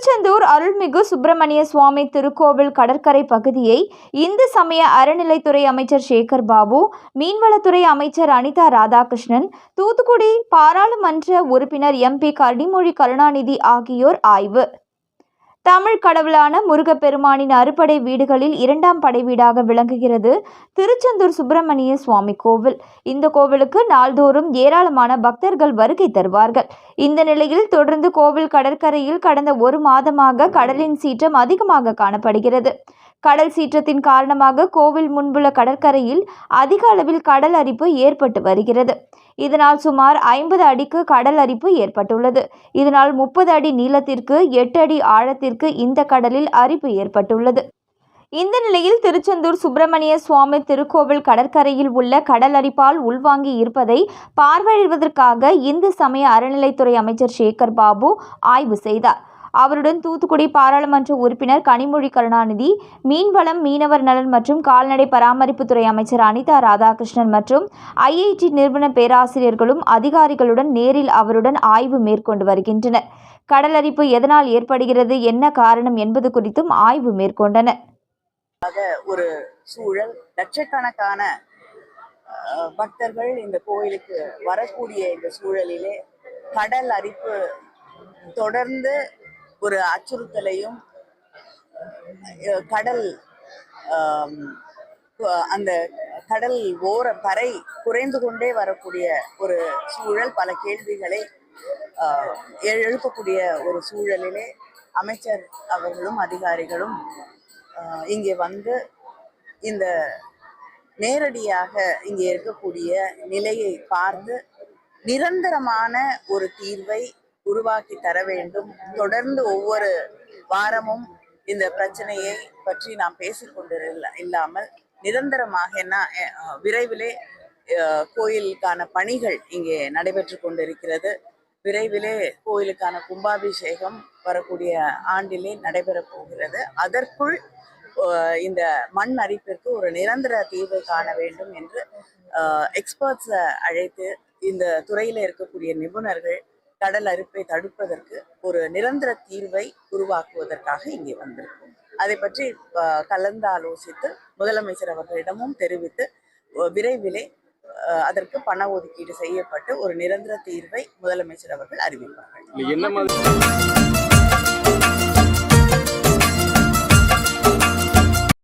திருச்செந்தூர் அருள்மிகு சுப்பிரமணிய சுவாமி திருக்கோவில் கடற்கரை பகுதியை இந்து சமய அறநிலைத்துறை அமைச்சர் சேகர் பாபு மீன்வளத்துறை அமைச்சர் அனிதா ராதாகிருஷ்ணன் தூத்துக்குடி பாராளுமன்ற உறுப்பினர் எம்பி கனிமொழி கருணாநிதி ஆகியோர் ஆய்வு. தமிழ் கடவுளான முருகப்பெருமானின் அறுபடை வீடுகளில் இரண்டாம் படை வீடாக விளங்குகிறது திருச்செந்தூர் சுப்பிரமணிய சுவாமி கோவில். இந்த கோவிலுக்கு நாள்தோறும் ஏராளமான பக்தர்கள் வருகை தருவார்கள். இந்த நிலையில் தொடர்ந்து கோவில் கடற்கரையில் கடந்த ஒரு மாதமாக கடலின் சீற்றம் அதிகமாக காணப்படுகிறது. கடல் சீற்றத்தின் காரணமாக கோவில் முன்புள்ள கடற்கரையில் அதிக அளவில் கடல் அரிப்பு ஏற்பட்டு வருகிறது. இதனால் சுமார் ஐம்பது அடிக்கு கடல் அரிப்பு ஏற்பட்டுள்ளது. இதனால் முப்பது அடி நீளத்திற்கு எட்டு அடி ஆழத்திற்கு இந்த கடலில் அரிப்பு ஏற்பட்டுள்ளது. இந்த நிலையில் திருச்செந்தூர் சுப்பிரமணிய சுவாமி திருக்கோவில் கடற்கரையில் உள்ள கடல் அரிப்பால் உள்வாங்கி இருப்பதை பார்வையிடுவதற்காக இந்து சமய அறநிலைத்துறை அமைச்சர் சேகர் பாபு ஆய்வு செய்தார். அவருடன் தூத்துக்குடி பாராளுமன்ற உறுப்பினர் கனிமொழி கருணாநிதி மீன்வளம் மீனவர் நலன் மற்றும் கால்நடை பராமரிப்புத்துறை அமைச்சர் அனிதா ராதாகிருஷ்ணன் மற்றும் ஐஐடி நிறுவன பேராசிரியர்களும் அதிகாரிகளுடன் நேரில் அவருடன் ஆய்வு மேற்கொண்டு வருகின்றனர். கடலரிப்பு எதனால் ஏற்படுகிறது என்ன காரணம் என்பது குறித்தும் ஆய்வு மேற்கொண்டனர். ஒரு சூழல் லட்சக்கணக்கான பக்தர்கள் இந்த கோயிலுக்கு வரக்கூடிய இந்த சூழலிலே கடல் அரிப்பு தொடர்ந்து ஒரு அச்சுறுத்தலையும் கடல் அந்த கடல் ஓர பறை குறைந்து கொண்டே வரக்கூடிய ஒரு சூழல் பல கேள்விகளை ஆஹ், எழுப்பக்கூடிய ஒரு சூழலிலே அமைச்சர் அவர்களும் அதிகாரிகளும் இங்கே வந்து இந்த நேரடியாக இங்கே இருக்கக்கூடிய நிலையை பார்த்து நிரந்தரமான ஒரு தீர்வை உருவாக்கி தர வேண்டும். தொடர்ந்து ஒவ்வொரு வாரமும் இந்த பிரச்சனையை பற்றி நாம் பேசிக்கொண்டு இல்லாமல் நிரந்தரமாக என்ன விரைவிலே கோயிலுக்கான பணிகள் இங்கே நடைபெற்று கொண்டிருக்கிறது. விரைவிலே கோயிலுக்கான கும்பாபிஷேகம் வரக்கூடிய ஆண்டிலே நடைபெறப் போகிறது. அதற்குள் இந்த மண் அரிப்பிற்கு ஒரு நிரந்தர தீர்வு காண வேண்டும் என்று எக்ஸ்பர்ட்ஸை அழைத்து இந்த துறையில் இருக்கக்கூடிய நிபுணர்கள் கடல் அரிப்பை தடுப்பதற்கு ஒரு நிரந்தர தீர்வை உருவாக்குவதற்காக இங்கே வந்திருக்கோம். அதை பற்றி கலந்தாலோசித்து கலந்து ஆலோசித்து முதலமைச்சர் அவர்களிடமும் தெரிவித்து விரைவிலே அதற்கு பண ஒதுக்கீடு செய்யப்பட்டு ஒரு நிரந்தர தீர்வை முதலமைச்சர் அவர்கள் அறிவிப்பார்கள்.